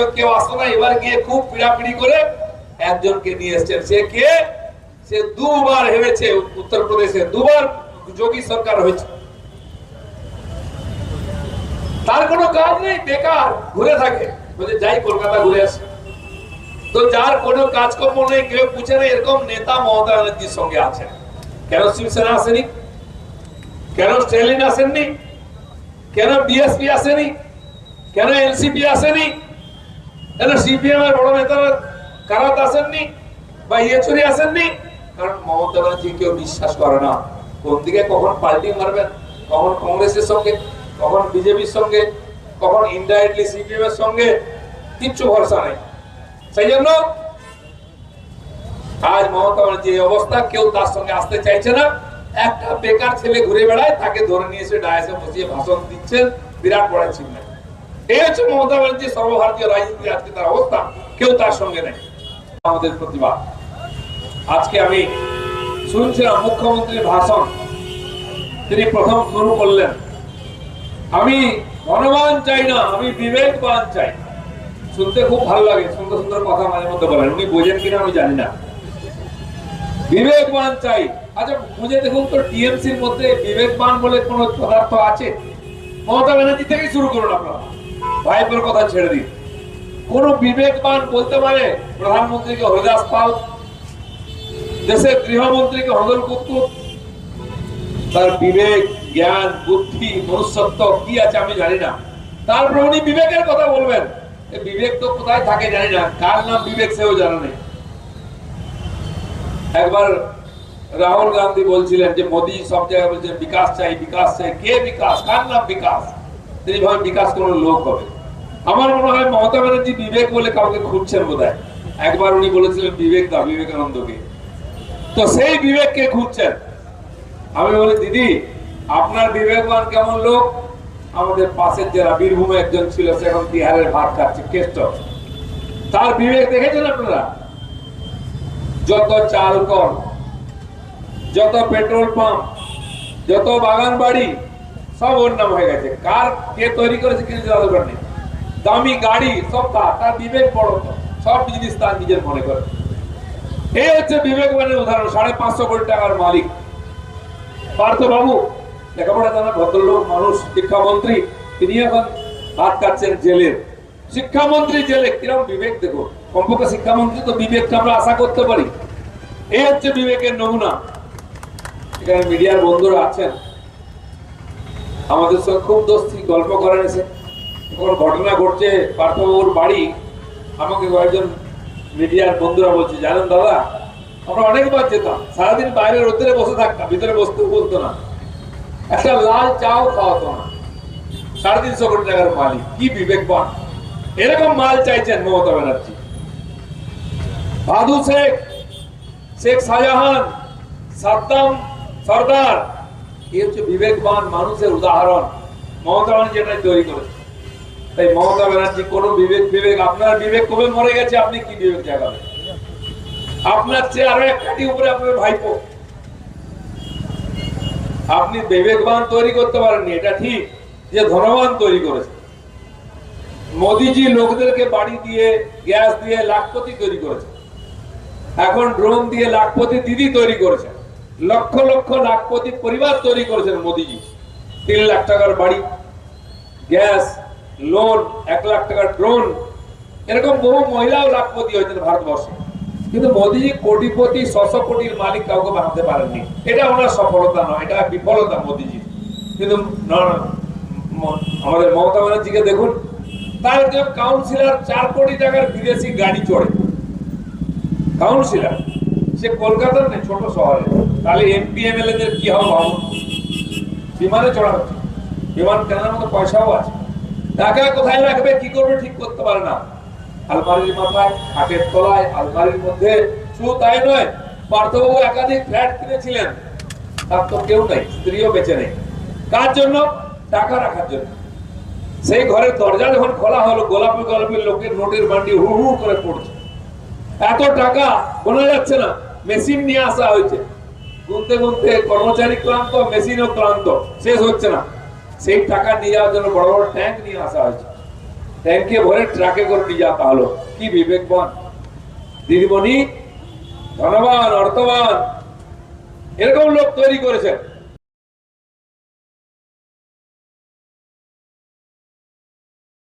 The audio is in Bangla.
বছর কেউ আসতো না, এবার গিয়ে খুব পিড়াপিড়ি করে একজনকে নিয়ে এসছেন। সে কে? সে দুবার হেরেছে উত্তরপ্রদেশে দুবার যোগী সরকার হয়েছে। তার কোনো কাজ নেই, বেকার, ঘুরে থাকে। বলে যাই, কলকাতা ঘুরে আসে। তো যার কোনো কাজকর্ম নেই, কেউ পুছে না এরকম নেতা মমতা ব্যানার্জির সঙ্গে আছেন কেন শিবসেনা আসেনি? কেন স্ট্যালিন আসেননি? কেন বিএসপি আসেনি? কেন এনসিপি আসেনি? কেন সিপিএম এর বড় নেতারা আসেননি বা ইয়েচুরি আসেননি? কারণ মমতা ব্যানার্জি কেউ বিশ্বাস করে না। কোন দিকে কখন পাল্টি মারবেন? কখন কংগ্রেসের সঙ্গে, কখন বিজেপির সঙ্গে, কখন ইনডাইরেক্টলি সিপিএম এর সঙ্গে? কিচ্ছু ভরসা নেই। সেই জন্য আজ মমতা ব্যানার্জির এই অবস্থা, কেউ তার সঙ্গে আসতে চাইছে না। একটা বেকার ছেলে ঘুরে বেড়ায়, তাকে ধরে নিয়ে এসে ডায়াসে বসিয়ে ভাষণ দিচ্ছেন বিরাট বড় চিহ্ন এই হচ্ছে মমতা ব্যানার্জি সর্বভারতীয় রাজনীতি আজকে তার অবস্থা। কেউ তার সঙ্গে নেই। আমাদের প্রতিবাদ। আজকে আমি শুনছিলাম মুখ্যমন্ত্রীর ভাষণ। তিনি প্রথম শুরু করলেন। আমি ধনবান চাই না, আমি বিবেকবান চাই। শুনতে খুব ভালো লাগে, সুন্দর সুন্দর কথা মাঝে মধ্যে বলেন। উনি বোঝেন কিনা আমি জানি না। বিবেকবান চাই। আচ্ছা খুঁজে দেখুন তো টিএমসির মধ্যে বিবেকবান বলে কোন পদার্থ আছে? মমতা ব্যানার্জি থেকে শুরু করুন আপনারা। ভাইপোর কথা ছেড়ে দিন। কোন বিবেকবান বলতে পারে প্রধানমন্ত্রীকে হরিদাস পাল দেশের গৃহমন্ত্রীকে হদল কুতুব তার বিবেক, জ্ঞান, বুদ্ধি, মনুষ্যত্ব কি আছে আমি জানি না। তারপর উনি বিবেকের কথা বলবেন। বিবেক তো কোথায় থাকে জানি না। কার নাম বিবেক সেও জানা নেই একবার রাহুল গান্ধী বলছিলেন যে, মোদী সব জায়গায় বলছেন বিকাশ চাই বিকাশ চাই। কে বিকাশ? কার নাম বিকাশ? তিনি ভাবেন বিকাশ লোক হবে। আমার মনে হয় মমতা ব্যানার্জি বিবেক বলে কাউকে খুঁজছেন বোধ একবার উনি বলেছিলেন, বিবেক দা, বিবেকানন্দকে। তো সেই বিবেককে খুঁজছেন। আমি বলি, দিদি, আপনার বিবেকবান কেমন লোক? আমাদের পাশের জেলা বীরভূমে একজন ছিল, সে এখন বিহারের ভাত খাচ্ছে, কেষ্ট। তার বিবেক দেখেছেন আপনারা? যত চাল কল যত পেট্রোল পাম্প, যত বাগান বাড়ি সব ওর নাম হয়ে গেছে। কার কে তৈরি করেছে কিছু জানা দরকার নেই। দামি গাড়ি, সব তার তার বিবেক বড় সব জিনিস তার নিজের মনে করে। এই হচ্ছে বিবেকবানের উদাহরণ, সাড়ে পাঁচশো কোটি টাকার মালিক। পার্থ বাবু, লেখাপড়া জানা ভদ্রলোক, মানুষ, শিক্ষামন্ত্রী। তিনি এখন হাত কাটছেন জেলের শিক্ষামন্ত্রী জেলে, কিরম বিবেক দেখো কমপক্ষে শিক্ষামন্ত্রী তো বিবেকটা আমরা আশা করতে পারি। এই হচ্ছে বিবেকের নমুনা। এখানে মিডিয়ার বন্ধুরা আছেন। আমাদের সঙ্গে খুব দোস্তি, গল্প করেন এসে যখন ঘটনা ঘটছে পার্থবাবুর বাড়ি। আমাকে কয়েকজন মিডিয়ার বন্ধুরা বলছে, জানেন দাদা, আমরা অনেকবার যেতাম, সারাদিন বাইরে রোদ্রে বসে থাকতাম, ভিতরে বসতেও বলতো না। একটা লাল চাও খাওয়াতো না। সাড়ে তিনশো কোটি টাকার মালিক, কি বিবেকবান। এরকম মাল চাইছেন মমতা ব্যানার্জি। বাদু শেখ শেখ শাহজাহান, সাদ্দাম সর্দার হচ্ছে বিবেকবান মানুষের উদাহরণ। মমতা ব্যানার্জি এটা তৈরি করেছে। তাই মমতা ব্যানার্জি, কোন বিবেক বিবেক, আপনার বিবেক কবে মরে গেছে, আপনি কি বিবেক আপনার চেয়ে আরও উপরে আপনার ভাইপো। আপনি বিবেকবান তৈরি করতে পারেননি, এটা ঠিক, যে ধনবান তৈরি করেছে। মোদিজি লোকদেরকে বাড়ি দিয়ে, গ্যাস দিয়ে লাখপতি তৈরি করেছে। এখন ড্রোন দিয়ে লাখপতি দিদি তৈরি করেছে। লক্ষ লক্ষ লাখপতি পরিবার তৈরি করেছেন মোদিজি। তিন লাখ টাকার বাড়ি, গ্যাস, লোন, এক লাখ টাকার ড্রোন। এরকম বহু মহিলাও লাখপতি হয়েছেন ভারতবর্ষে। কিন্তু মোদিজি কোটিপতি, ছশো কোটির মালিক কাউকে বানাতে পারেননি। এটা ওনার সফলতা নয়, এটা বিফলতা মোদিজি। কিন্তু আমাদের মমতা ব্যানার্জিকে দেখুন, তার একজন কাউন্সিলর চার কোটি টাকার বিদেশি গাড়ি চড়ে। কাউন্সিলর, সে কলকাতার নেই ছোট শহরে। তাহলে এমপি এমএলএ দের কি হবে ভাবুন বিমানে চড়া হচ্ছে। বিমান কেনার মতো পয়সাও আছে। টাকা কোথায় রাখবে, কি করবে ঠিক করতে পারে না। আলমারির মাথায়, খাটের তলায়, আলমারির মধ্যে। শুধু তাই নয়, পার্থবাবু একাধিক ফ্ল্যাট কিনেছিলেন। তার তো কেউ নেই, স্ত্রীও বেঁচে নেই। কার জন্য? টাকা রাখার জন্য। সেই ঘরের দরজা যখন খোলা হলো, গোলাপি গোলাপি লোকের নোটের বান্ডি হু হু করে পড়ছে। এত টাকা গোনা যাচ্ছে না, মেশিন নিয়ে আসা হয়েছে। গুনতে গুনতে কর্মচারী ক্লান্ত, মেশিনও ক্লান্ত, শেষ হচ্ছে না। সেই টাকা নিয়ে যাওয়ার জন্য বড় বড় ট্যাঙ্ক নিয়ে আসা হয়েছে। ট্যাঙ্কে ভরে ট্রাকে করে নিয়ে যাওয়া হলো। কি বিবেকবান। দিদিমণি ধনবান অর্থবান। এরকম লোক তৈরি করেছেন।